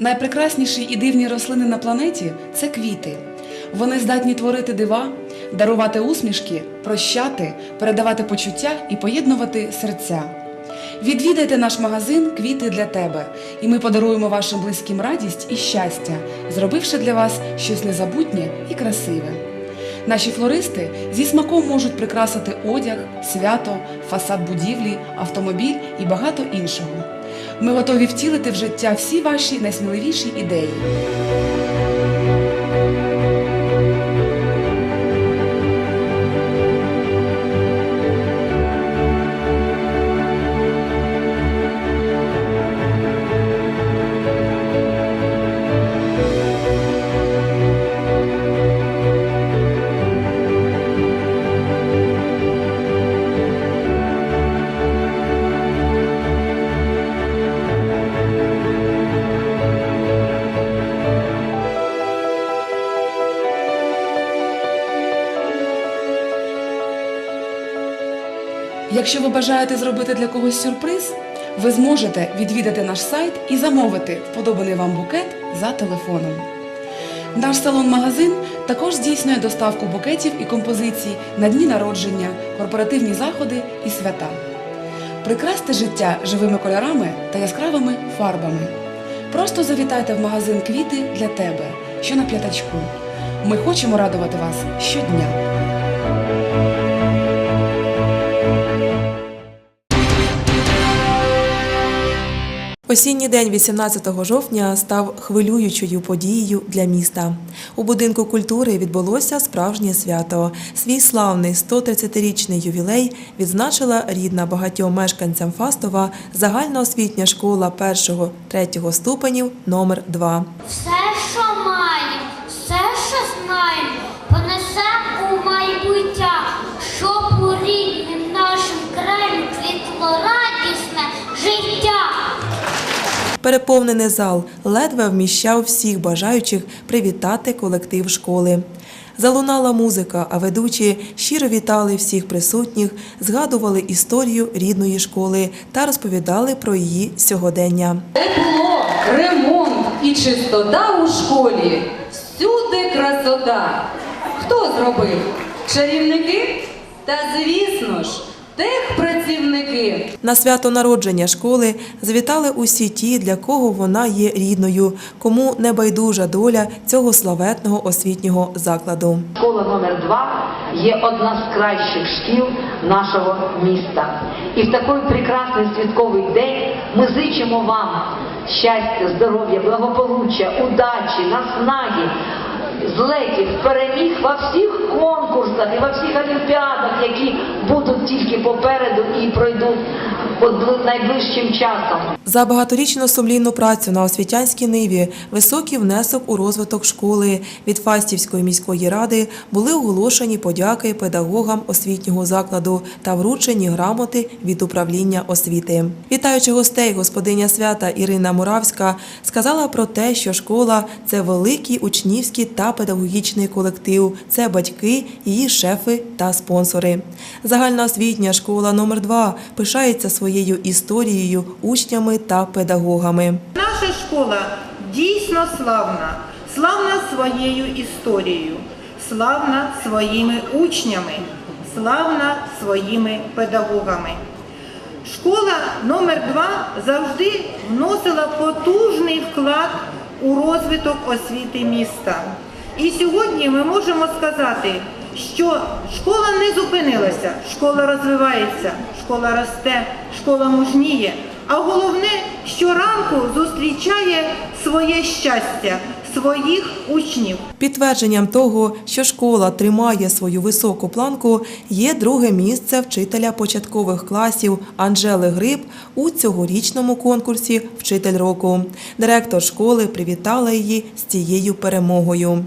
Найпрекрасніші і дивні рослини на планеті це квіти. Вони здатні творити дива, дарувати усмішки, прощати, передавати почуття і поєднувати серця. Відвідайте наш магазин Квіти для тебе, і ми подаруємо вашим близьким радість і щастя, зробивши для вас щось незабутнє і красиве. Наші флористи зі смаком можуть прикрасити одяг, свято, фасад будівлі, автомобіль і багато іншого. Ми готові втілити в життя всі ваші найсміливіші ідеї. Якщо ви бажаєте зробити для когось сюрприз, ви зможете відвідати наш сайт і замовити вподобаний вам букет за телефоном. Наш салон-магазин також здійснює доставку букетів і композицій на дні народження, корпоративні заходи і свята. Прикрасьте життя живими кольорами та яскравими фарбами. Просто завітайте в магазин квіти для тебе, що на п'ятачку. Ми хочемо радувати вас щодня. Осінній день 18 жовтня став хвилюючою подією для міста. У будинку культури відбулося справжнє свято. Свій славний 130-річний ювілей відзначила рідна багатьом мешканцям Фастова загальноосвітня школа 1-3 ступенів номер 2 Переповнений зал ледве вміщав всіх бажаючих привітати колектив школи. Залунала музика, а ведучі щиро вітали всіх присутніх, згадували історію рідної школи та розповідали про її сьогодення. Тепло, ремонт і чистота у школі. Всюди красота. Хто зробив? Чарівники? Та звісно ж, техпрацівники. На свято народження школи завітали усі ті, для кого вона є рідною, кому не байдужа доля цього славетного освітнього закладу. Школа номер 2 є одна з кращих шкіл нашого міста. І в такий прекрасний святковий день ми зичимо вам щастя, здоров'я, благополуччя, удачі, наснаги, злетів, переміг во всіх конкурсах і во всіх олімпіадах, які будуть тільки попереду і пройдуть найближчим часом. За багаторічну сумлінну працю на освітянській ниві, високий внесок у розвиток школи від Фастівської міської ради були оголошені подяки педагогам освітнього закладу та вручені грамоти від управління освіти. Вітаючи гостей, господиня свята Ірина Муравська сказала про те, що школа це великий учнівський та педагогічний колектив, це батьки, її шефи та спонсори. Загальноосвітня школа номер 2 пишається своєю історією, учнями та педагогами. Наша школа дійсно славна, славна своєю історією, славна своїми учнями, славна своїми педагогами. Школа номер 2 завжди вносила потужний вклад у розвиток освіти міста. І сьогодні ми можемо сказати, що школа не зупинилася, школа розвивається, школа росте, школа мужніє. А головне, щоранку зустрічає своє щастя, своїх учнів. Підтвердженням того, що школа тримає свою високу планку, є друге місце вчителя початкових класів Анжели Гриб у цьогорічному конкурсі Вчитель року. Директор школи привітала її з цією перемогою.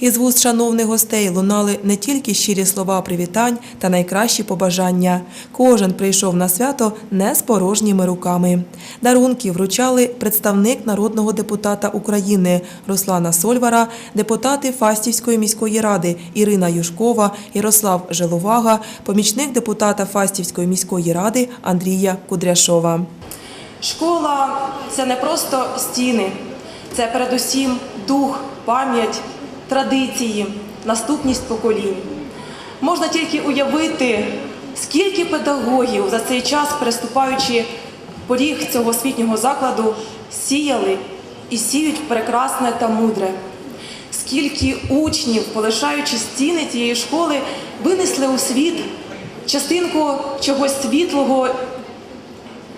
Із вуст шановних гостей лунали не тільки щирі слова привітань та найкращі побажання. Кожен прийшов на свято не з порожніми руками. Дарунки вручали представник народного депутата України Руслана Сольвара, депутати Фастівської міської ради Ірина Юшкова, Ярослав Желовага, помічник депутата Фастівської міської ради Андрія Кудряшова. Школа це не просто стіни, це передусім дух, пам'ять, традиції, наступність поколінь. Можна тільки уявити, скільки педагогів за цей час, переступаючи поріг цього освітнього закладу, сіяли і сіють прекрасне та мудре. Скільки учнів, полишаючи стіни цієї школи, винесли у світ частинку чогось світлого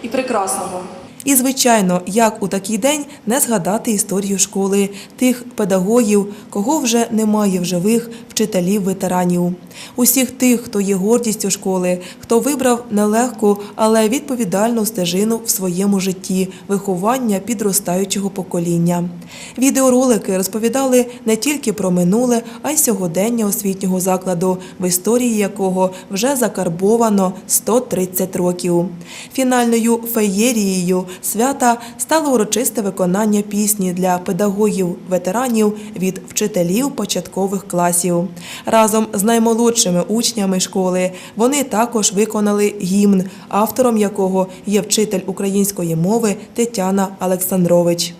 і прекрасного. І, звичайно, як у такий день не згадати історію школи, тих педагогів, кого вже немає в живих, вчителів, ветеранів, усіх тих, хто є гордістю школи, хто вибрав нелегку, але відповідальну стежину в своєму житті, виховання підростаючого покоління. Відеоролики розповідали не тільки про минуле, а й сьогодення освітнього закладу, в історії якого вже закарбовано 130 років. Фінальною феєрією свята стало урочисте виконання пісні для педагогів-ветеранів від вчителів початкових класів. Разом з наймолодшими учнями школи вони також виконали гімн, автором якого є вчитель української мови Тетяна Олександрович.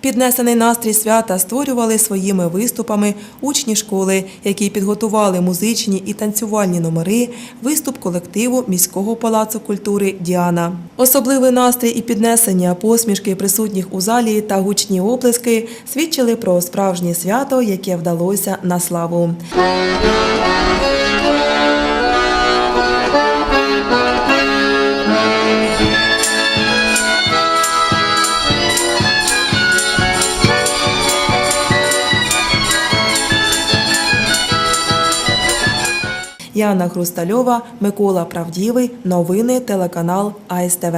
Піднесений настрій свята створювали своїми виступами учні школи, які підготували музичні і танцювальні номери, виступ колективу міського палацу культури Діана. Особливий настрій і піднесення посмішки присутніх у залі та гучні оплески свідчили про справжнє свято, яке вдалося на славу. Яна Хрустальова, Микола Правдівий. Новини телеканал АСТВ.